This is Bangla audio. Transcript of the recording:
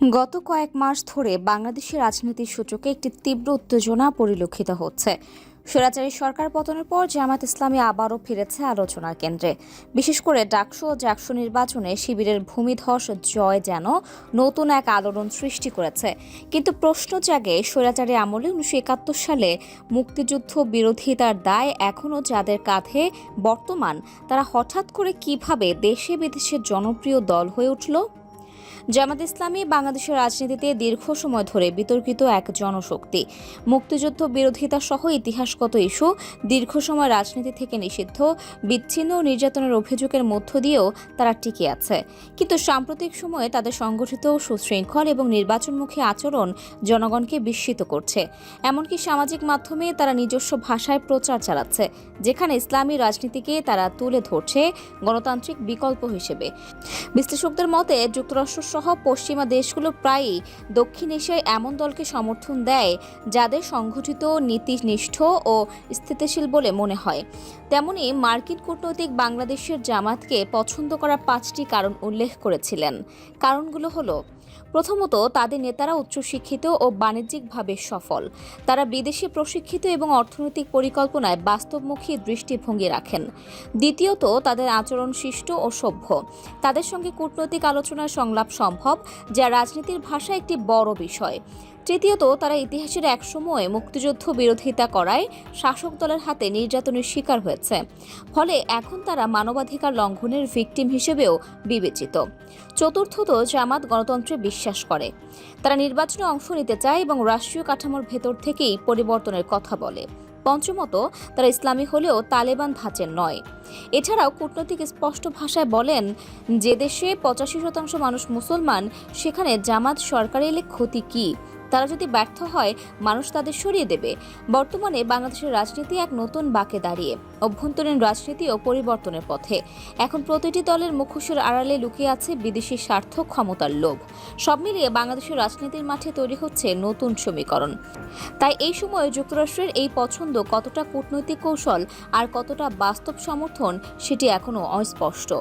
গত কয়েক মাস ধরে বাংলাদেশের রাজনীতির সূচকে একটি তীব্র উত্তেজনা পরিলক্ষিত হচ্ছে। স্বৈরাচারী সরকার পতনের পর জামাত ইসলামী আবারও ফিরেছে আলোচনার কেন্দ্রে। বিশেষ করে ডাকসু ও জাকসু নির্বাচনে শিবিরের ভূমিধস জয় যেন নতুন এক আলোড়ন সৃষ্টি করেছে। কিন্তু প্রশ্ন জাগে, স্বৈরাচারী আমলে উনিশশো একাত্তর সালে মুক্তিযুদ্ধ বিরোধিতার দায় এখনও যাদের কাঁধে বর্তমান, তারা হঠাৎ করে কীভাবে দেশে বিদেশে জনপ্রিয় দল হয়ে উঠল? জামাত ইসলামী বাংলাদেশের রাজনীতিতে দীর্ঘ সময় ধরে বিতর্কিত এক জনশক্তি। মুক্তিযুদ্ধ বিরোধিতা সহ ইতিহাসগত ইস্যু দীর্ঘ সময় রাজনীতি থেকে নিষিদ্ধ, বিচ্ছিন্ন নির্যাতনের অভিযোগের মধ্য দিয়েও তারা টিকে আছে। কিন্তু সাম্প্রতিক সময়ে তাদের সংগঠিত সুশৃঙ্খল এবং নির্বাচনমুখী আচরণ জনগণকে বিস্মিত করছে। এমনকি সামাজিক মাধ্যমে তারা নিজস্ব ভাষায় প্রচার চালাচ্ছে, যেখানে ইসলামী রাজনীতিকে তারা তুলে ধরছে গণতান্ত্রিক বিকল্প হিসেবে। বিশ্লেষকদের মতে, যুক্তরাষ্ট্র সহ পশ্চিমা দেশগুলো প্রায়ই দক্ষিণ এশিয়ায় এমন দলকে সমর্থন দেয় যাদের সংগঠিত নীতিনিষ্ঠ ও স্থিতিশীল বলে মনে হয়। তেমনি মার্কিন কূটনৈতিক বাংলাদেশের জামাতকে পছন্দ করার পাঁচটি কারণ উল্লেখ করেছিলেন। কারণগুলো হলো, প্রথমত, তাদের নেতারা উচ্চশিক্ষিত ও বাণিজ্যিকভাবে সফল। তারা বিদেশি প্রশিক্ষিত এবং অর্থনৈতিক পরিকল্পনায় বাস্তবমুখী দৃষ্টিভঙ্গি রাখেন। দ্বিতীয়ত, তাদের আচরণ শিষ্ট ও সভ্য। তাদের সঙ্গে কূটনৈতিক আলোচনার সংলাপ সম্ভব, যা রাজনীতির ভাষা একটি বড় বিষয়। তৃতীয়ত, তারা ইতিহাসের এক সময় মুক্তিযুদ্ধ বিরোধিতা করায় শাসক দলের হাতে নির্যাতনের শিকার হয়েছে। ফলে এখন তারা মানবাধিকার লঙ্ঘনের ভিকটিম হিসেবেও বিবেচিত। চতুর্থত, জামাত গণতন্ত্রে বিশ্বাস করে। তারা নির্বাচনে অংশ নিতে চায় এবং রাষ্ট্রীয় কাঠামোর ভেতর থেকেই পরিবর্তনের কথা বলে। পঞ্চমত, তারা ইসলামী হলেও তালেবান ধাঁচের নয়। এছাড়াও কূটনৈতিক স্পষ্ট ভাষায় বলেন, যে দেশে পঁচাশি শতাংশ মানুষ মুসলমান, সেখানে জামাত সরকারের এলে ক্ষতি কী? তারা যদি ব্যর্থ হয়, মানুষ তাদের সরিয়ে দেবে। বর্তমানে বাংলাদেশের রাজনীতি এক নতুন বাঁকে দাঁড়িয়ে। অভ্যন্তরীণ রাজনীতি ও পরিবর্তনের পথে। এখন প্রতিটি দলের মুখোশের আড়ালে লুকিয়ে আছে বিদেশি স্বার্থ, ক্ষমতার লোভ। সব মিলিয়ে বাংলাদেশের রাজনীতির মাঠে তৈরি হচ্ছে নতুন সমীকরণ। তাই এই সময়ে যুক্তরাষ্ট্রের এই পছন্দ কতটা কূটনৈতিক কৌশল আর কতটা বাস্তব সমর্থন, সেটি এখনও অস্পষ্ট।